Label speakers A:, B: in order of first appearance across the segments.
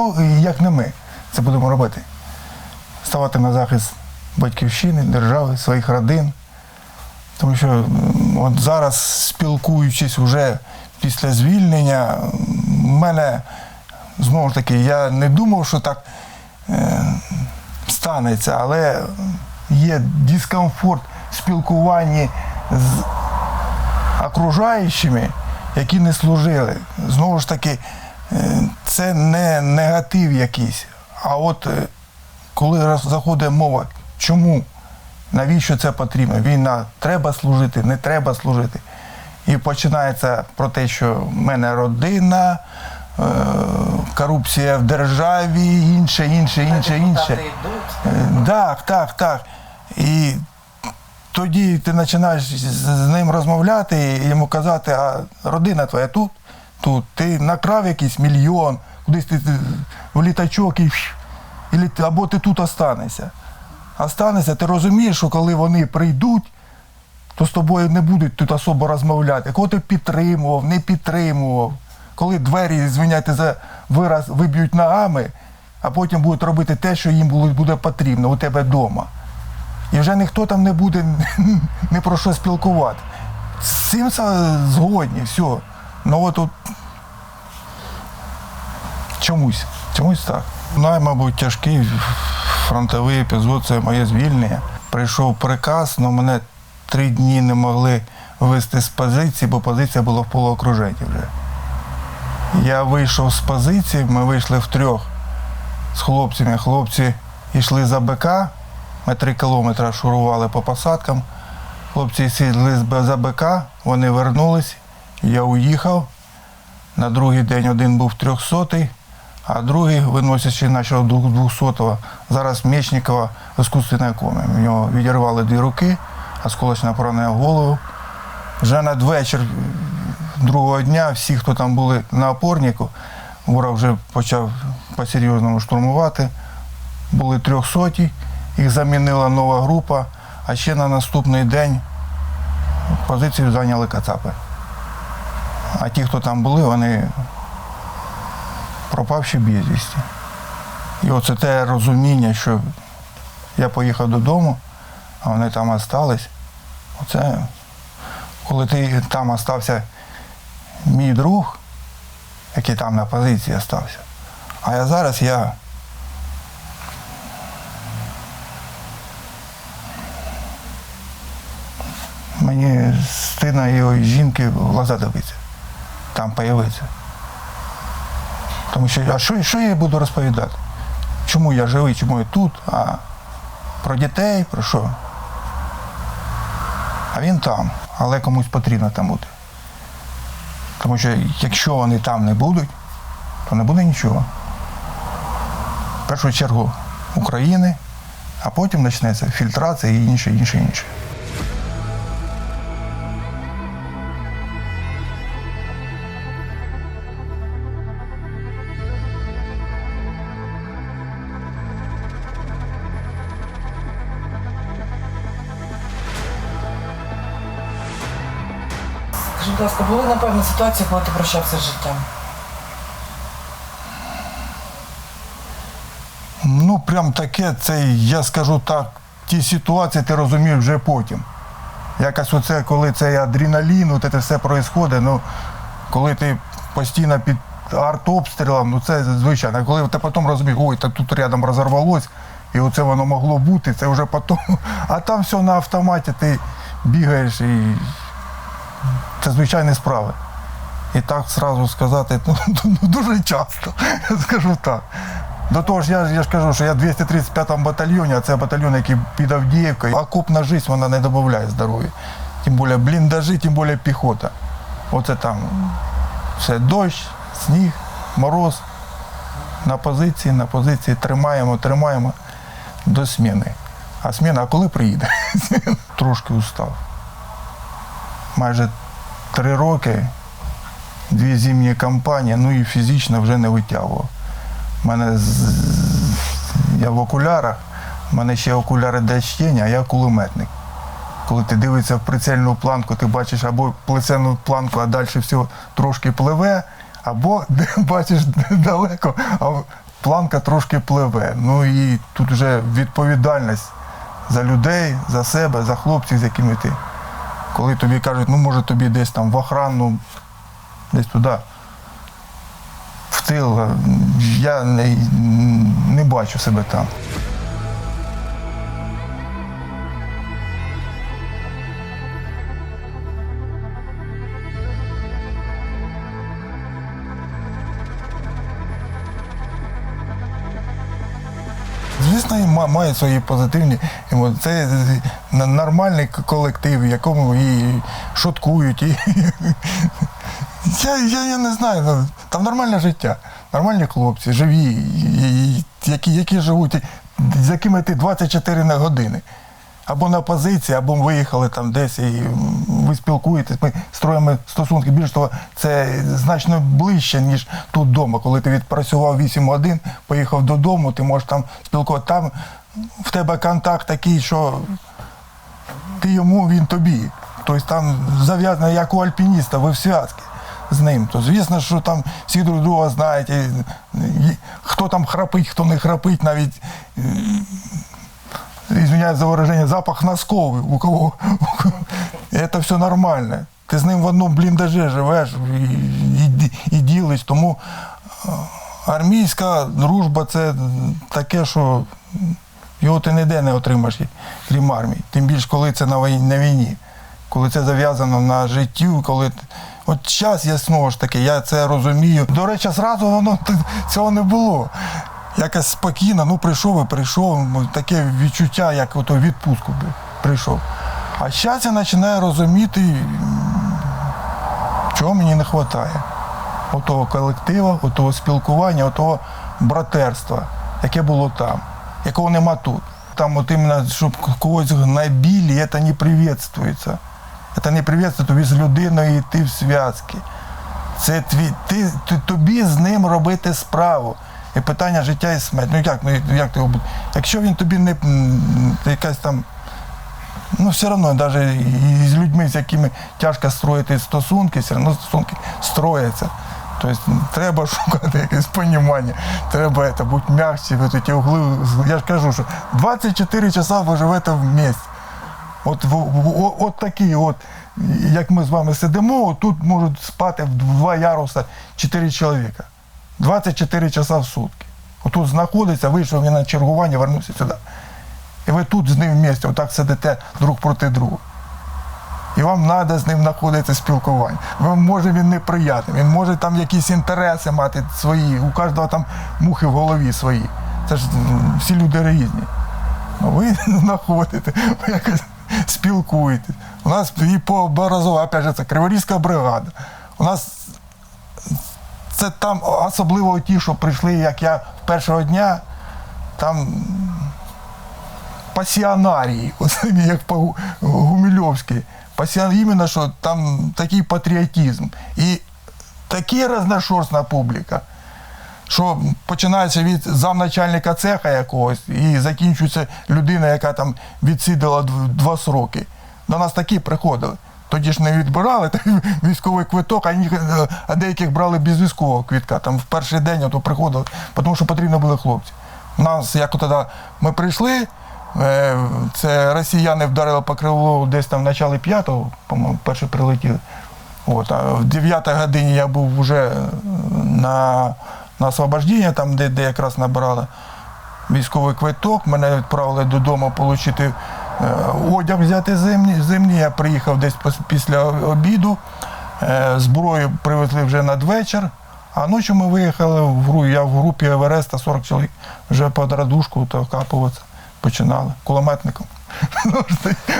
A: хто, як не ми, це будемо робити? Ставати на захист батьківщини, держави, своїх родин. Тому що от зараз, спілкуючись вже після звільнення, в мене знову ж таки, я не думав, що так е, станеться, але є дискомфорт в спілкуванні з окружаючими, які не служили. Знову ж таки, це не негатив якийсь. А от е, коли заходить мова, чому, навіщо це потрібно? Війна треба служити, не треба служити. І починається про те, що в мене родина, е, корупція в державі, інше, інше, інше, інше. Е, Так, так, так. І тоді ти починаєш з ним розмовляти і йому казати, а родина твоя тут, тут, ти накрав якийсь мільйон, кудись ти, в літачок і, і або ти тут останешся. Останешся, ти розумієш, що коли вони прийдуть, то з тобою не будуть тут особо розмовляти. Кого ти підтримував, не підтримував. Коли двері, звиняйте за вираз, виб'ють ногами, а потім будуть робити те, що їм буде потрібно у тебе вдома. І вже ніхто там не буде ні про що спілкувати. З цим згодні, все. Ну от тут чомусь, чомусь так. Най, мабуть, тяжкий фронтовий епізод це моє звільнення. Прийшов приказ, але мене три дні не могли вивезти з позиції, бо позиція була в полуокруженні вже. Я вийшов з позиції, ми вийшли втрьох з хлопцями. Хлопці йшли за БК, ми три кілометри шурували по посадкам. Хлопці сідли за БК, вони вернулись, я уїхав. На другий день один був трьохсотий, а другий, виносячи нашого двохсотого, зараз Мечникова іскусственне коми. У нього відірвали дві руки, осколочне поранення в голову. Вже надвечір другого дня всі, хто там були на опорнику, ворог вже почав по-серйозному штурмувати. Були трьохсоті, їх замінила нова група, а ще на наступний день позицію зайняли Кацапи. А ті, хто там були, вони пропавші безвісті. І оце те розуміння, що я поїхав додому, а вони там остались. Оце, коли ти там остався мій друг, який там на позиції остався. А я зараз я. Мені стидно його жінки в глаза дивитися, там появитися. Тому що, а що, що я буду розповідати? Чому я живий, чому я тут, а про дітей, про що? А він там, але комусь потрібно там бути. Тому що якщо вони там не будуть, то не буде нічого. В першу чергу України, а потім почнеться фільтрація і інше, інше, інше.
B: Будь ласка, були напевно ситуації, коли ти прощався з життям?
A: Ну, прям таке, це я скажу так, ті ситуації ти розумієш вже потім. Якось оце, коли цей адреналін, от це все відбувається, ну, коли ти постійно під артобстрілом, ну це звичайно. Коли ти потім розумієш, ой, так тут рядом розорвалось, і оце воно могло бути, це вже потім. А там все на автоматі, ти бігаєш і це звичайні справи. І так зразу сказати, ну, ну, дуже часто, скажу так. До того ж, я, я ж кажу, що я в 235-му батальйоні, а це батальйон, який під Авдіївкою. Окопна життя вона не додає здоров'я. Тим більше бліндажі, тим більше піхота. Оце там все дощ, сніг, мороз. На позиції, на позиції тримаємо, тримаємо до зміни. А зміна, а коли приїде? Трошки устав. Майже три роки, дві зимні кампанії, ну і фізично вже не витягував. У мене я в окулярах, у мене ще окуляри для чтення, а я кулеметник. Коли ти дивишся в прицельну планку, ти бачиш або прицельну планку, а далі все трошки пливе, або бачиш далеко, а планка трошки пливе. Ну і тут вже відповідальність за людей, за себе, за хлопців, з якими ти. Коли тобі кажуть, ну може тобі десь там в охрану, десь туди, в тил, я не, не бачу себе там. Звісно, і ма- мають свої позитивні емоції. Це нормальний колектив, в якому і шуткують. І... Я, я, я не знаю, ну, там нормальне життя, нормальні хлопці, живі, які, які живуть, з якими ти 24 на години. Або на позиції, або виїхали там десь і ви спілкуєтесь, ми строїмо стосунки. Більш того, це значно ближче, ніж тут вдома. Коли ти відпрацював 8 годин, поїхав додому, ти можеш там спілкуватися. Там в тебе контакт такий, що ти йому, він тобі. Тобто там зав'язано, як у альпініста, ви в зв'язці з ним. То звісно, що там всі друг друга знають, і, і хто там храпить, хто не храпить, навіть извиняюсь за выражение, запах носков у кого. Это все нормально. Ти з ним в одному бліндажі живеш і, і, і ділиш. Тому е, армійська дружба це таке, що його ти ніде не отримаєш, крім армії. Тим більше, коли це на війні, коли це зав'язано на життю, коли. От зараз я знову ж таки, я це розумію. До речі, зразу воно цього не було. Якось спокійно, ну прийшов і прийшов. ну, Таке відчуття, як ото відпустку прийшов. А зараз я починаю розуміти, чого мені не вистачає. Отого колектива, отого спілкування, отого братерства, яке було там, якого нема тут. Там от іменно, щоб когось гнобили, це не приветствується. Це не приветствує тобі з людиною йти в зв'язки. Це твій, ти, ти, тобі з ним робити справу. І питання життя і смерть. Ну як, ну як ти його будеш? Якщо він тобі не якась там. Ну, все одно, навіть з людьми, з якими тяжко строїти стосунки, все одно стосунки строяться. Тобто треба шукати якесь понімання, треба це, бути м'якші, от ці угли. Я ж кажу, що 24 часа ви живете в місті. От, в- от такі, от, як ми з вами сидимо, тут можуть спати в два яруса 4 чоловіка. 24 часа в сутки. Отут знаходиться, вийшов він на чергування, вернувся сюди. І ви тут з ним в місті, отак сидите друг проти друга. І вам треба з ним знаходити спілкування. Вам може він неприятний, він може там якісь інтереси мати свої, у кожного там мухи в голові свої. Це ж всі люди різні. Ну, ви знаходите, ви якось спілкуєтесь. У нас і пообразово, опять же, це Криворізька бригада. У нас це там особливо ті, що прийшли, як я першого дня, там пасіонарії, як по Гу- Гумільовськи. Пасіон, іменно, що там такий патріотизм. І така розношорстна публіка, що починається від замначальника цеха якогось і закінчується людина, яка там відсидила два сроки. До нас такі приходили. Тоді ж не відбирали той військовий квиток, а, ні- а деяких брали без військового квитка. Там в перший день ото приходили, тому що потрібно були хлопці. Нас, як тоді ми прийшли, е, це росіяни вдарили по крилу десь там в началі п'ятого, по-моєму, перші прилетіли. От, а в 9 годині я був вже на, на освобождення, там, де, де якраз набирали військовий квиток. Мене відправили додому отримати одяг взяти зимні. зимні. Я приїхав десь після обіду. Е, зброю привезли вже надвечір. А ночі ми виїхали в гру. Я в групі Евереста 40 чоловік вже під радушку то капуватися починали кулеметником. Ну,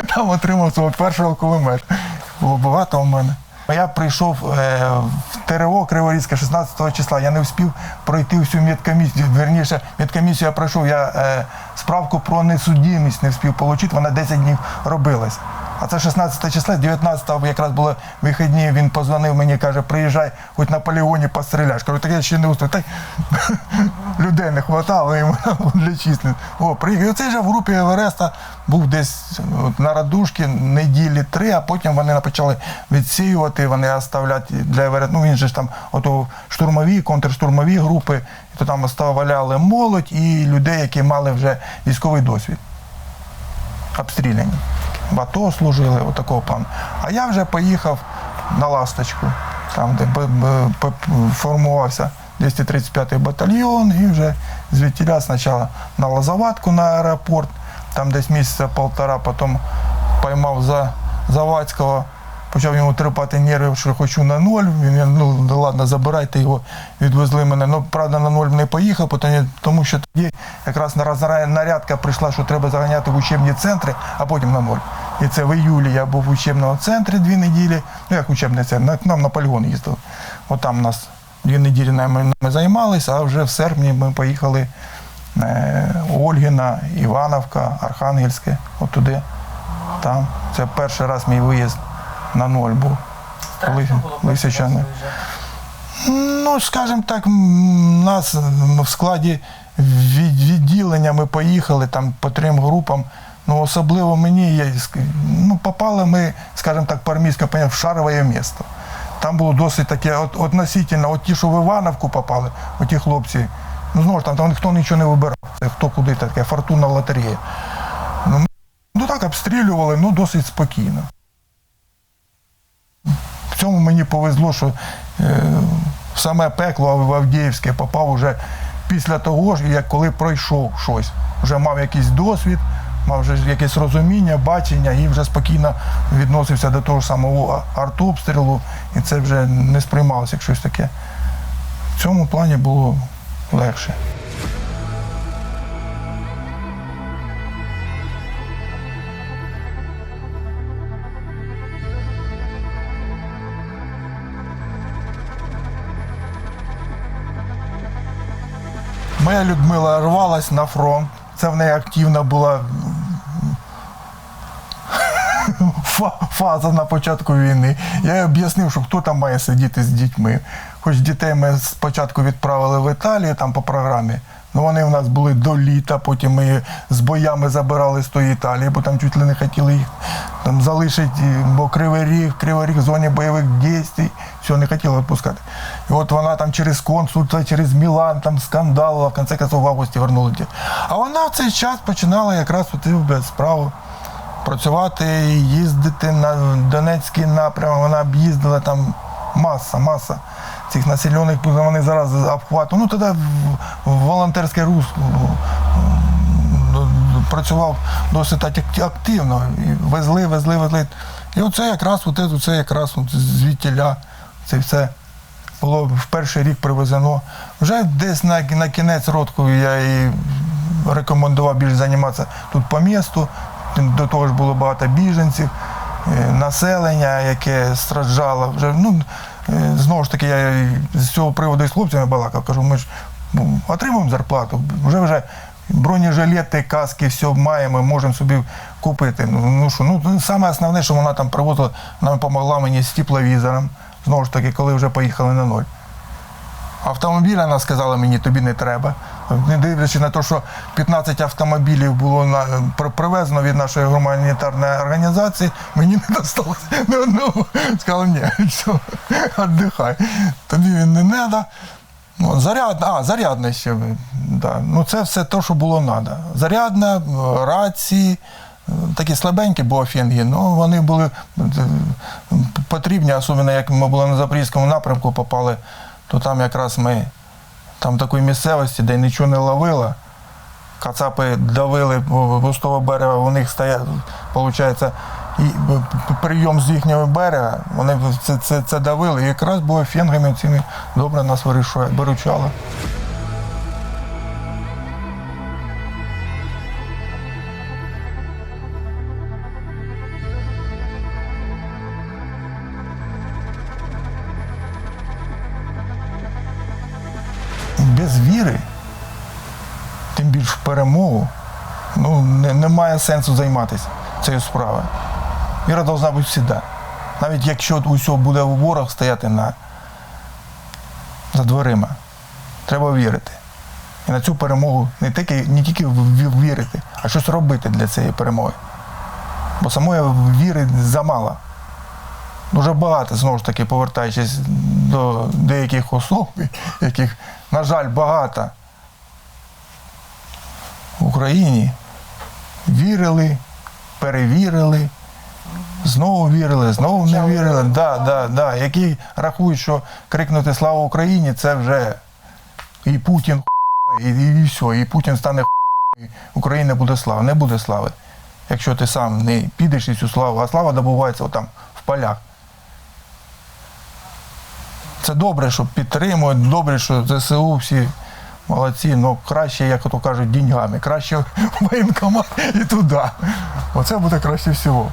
A: Там отримав свого першого кулемета. Було багато у мене. Я прийшов е, в ТРО Криворізьке 16 числа. Я не встиг пройти всю медкомісію. Верніше, медкомісію я пройшов. Я е, справку про несудімість не встиг отримати, вона 10 днів робилась. А це 16 числа, 19 якраз були вихідні, він позвонив мені, каже, приїжджай, хоч на полігоні постріляєш. Кажу, так я ще не успів. Так людей не хватало йому для численності. О, приїхав. І оцей же в групі Евереста був десь на радушці неділі три, а потім вони почали відсіювати, вони оставляти для Евереста. Ну він же ж там ото штурмові, контрштурмові групи, то там оставляли молодь і людей, які мали вже військовий досвід обстріляні. В АТО служили, отакого плану. А я вже поїхав на Ласточку, там, де формувався 235-й батальйон, і вже звідтіля спочатку на Лазаватку на аеропорт, там десь місяця полтора, потім поймав за Завадського, почав йому трепати нерви, що хочу на ноль. Він ну ладно, забирайте його, відвезли мене. Ну, правда, на ноль не поїхав, тому що тоді якраз на нарядка прийшла, що треба заганяти в учебні центри, а потім на ноль. І це в іюлі я був в учебному центрі дві неділі. Ну як учебний центр, нам на полігон їздив. От там нас дві неділі нами займалися, а вже в серпні ми поїхали е, Ольгіна, Івановка, Архангельське, от туди. Там. Це перший раз мій виїзд на ноль був. Коли Лисичани. Ну, скажімо так, нас в складі від- відділення ми поїхали там по трьом групам. Ну, особливо мені, я, ну, попали ми, скажімо так, по армійському в шарове місто. Там було досить таке от, относительно, от ті, що в Івановку попали, оті хлопці, ну знову ж там, там ніхто нічого не вибирав. Це хто куди таке, фортуна лотерея. Ну, ну так обстрілювали, ну досить спокійно. В цьому мені повезло, що е, в саме пекло в Авдіївське попав уже після того як коли пройшов щось. Вже мав якийсь досвід, мав вже якесь розуміння, бачення і вже спокійно відносився до того ж самого артобстрілу, і це вже не сприймалося як щось таке. В цьому плані було легше. Моя Людмила рвалась на фронт. Це в неї активна була фаза на початку війни. Я їй об'яснив, що хто там має сидіти з дітьми. Хоч дітей ми спочатку відправили в Італію там по програмі. Ну вони в нас були до літа, потім ми з боями забирали з тої Італії, бо там чуть ли не хотіли їх там залишити, бо Кривий Ріг, Кривий Ріг в зоні бойових дій, все, не хотіли відпускати. І от вона там через консульство, через Мілан там скандалила, в кінці концов в августі вернули дітей. А вона в цей час починала якраз без справу працювати, їздити на Донецький напрямок. Вона об'їздила там маса, маса цих населених. Вони зараз обхвату. Ну тоді волонтерське русло працював досить активно. І везли, везли, везли. І оце якраз, оце, оце якраз звідтіля, це все було в перший рік привезено. Вже десь на, на кінець року я і рекомендував більш займатися тут по місту. До того ж було багато біженців, е, населення, яке страждало. Вже, ну, е, знову ж таки, я з цього приводу з хлопцями балакав, кажу, ми ж отримуємо зарплату, вже вже бронежилети, каски, все маємо, можемо собі купити. Ну, ну що, ну саме основне, що вона там привозила, вона допомогла мені з тепловізором. Знову ж таки, коли вже поїхали на ноль. Автомобіля вона сказала мені, тобі не треба. Не дивлячись на те, що 15 автомобілів було на, привезено від нашої гуманітарної організації, мені не досталося ні одного. Сказали, ні, все, віддихай. Тобі він не треба. Ну, зарядна, а, зарядна ще. Да. Ну, це все те, що було треба. Зарядна, е, рації, е, такі слабенькі бофінги, ну вони були е, потрібні, особливо як ми були на Запорізькому напрямку, попали, то там якраз ми там такої місцевості, де нічого не ловило. Кацапи давили пустого берега, у них стоять, виходить, і прийом з їхнього берега, вони це, це, це давили. І якраз було фенгами цими добре нас виручало. Без віри, тим більш в перемогу, ну, не, немає сенсу займатися цією справою. Віра повинна бути завжди. Навіть якщо усього буде ворог стояти на, за дверима, треба вірити. І на цю перемогу не тільки, не тільки вірити, а щось робити для цієї перемоги. Бо самої віри замало. Дуже багато, знову ж таки, повертаючись до деяких особ, яких, на жаль, багато в Україні вірили, перевірили, знову вірили, знову не вірили. Да, да, да. Які рахують, що крикнути Слава Україні це вже і Путін і, і, і все, і Путін стане і Україна буде слава. Не буде слави. Якщо ти сам не підеш і цю славу, а слава добувається отам, в полях. Це добре, що підтримують, добре, що ЗСУ всі молодці, але краще, як то кажуть, деньгами. Краще в воєнкомат і туди. Оце буде краще всього.